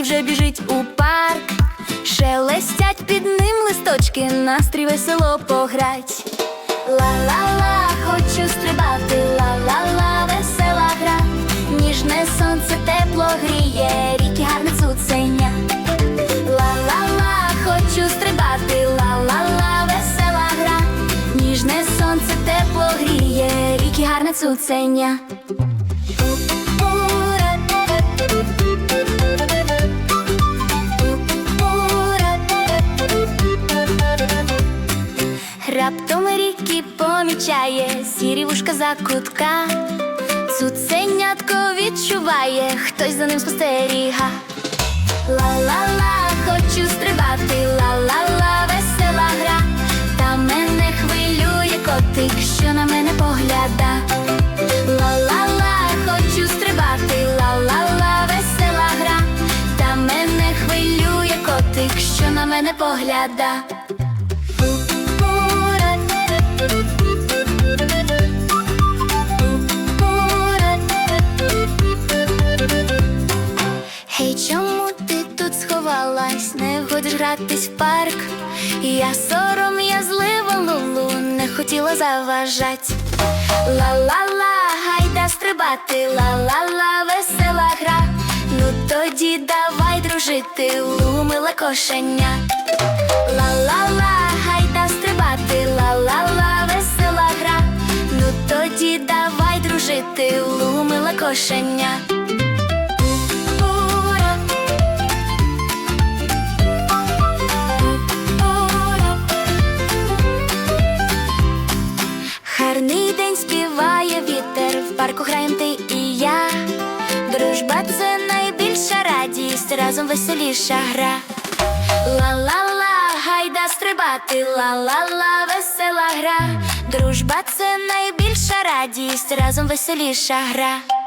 який вже біжить у парк. Шелестять під ним листочки, настрій весело пограть. Ла-ла-ла, хочу стрибати, ла-ла-ла, весела гра. Ніжне сонце тепло гріє, ріки гарне цуценя. Ла-ла-ла, хочу стрибати, ла-ла-ла, весела гра. Ніжне сонце тепло гріє, ріки гарне цуценя. Раптом ріки помічає сірі вушка за кутка. Цуценятко відчуває, хтось за ним спостеріга. Ла-ла-ла, хочу стрибати, ла-ла-ла, весела гра. Та мене хвилює котик, що на мене погляда. Ла-ла-ла, хочу стрибати, ла-ла-ла, весела гра. Та мене хвилює котик, що на мене погляда. Ти тут сховалась? Не ходиш гратись в парк? Я сором'язлива лулу, не хотіла заважать. Ла-ла-ла, гайда стрибати, ла-ла-ла, весела гра. Ну тоді давай дружити, лу, миле кошеня. Ла-ла-ла, гайда стрибати, ла-ла-ла, весела гра. Ну тоді давай дружити, лу, миле кошеня. Гарний день співає вітер, в парку граєм ти і я. Дружба це найбільша радість, разом веселіша гра. Ла-ла-ла, гайда стрибати, ла-ла-ла, весела гра. Дружба це найбільша радість, разом веселіша гра.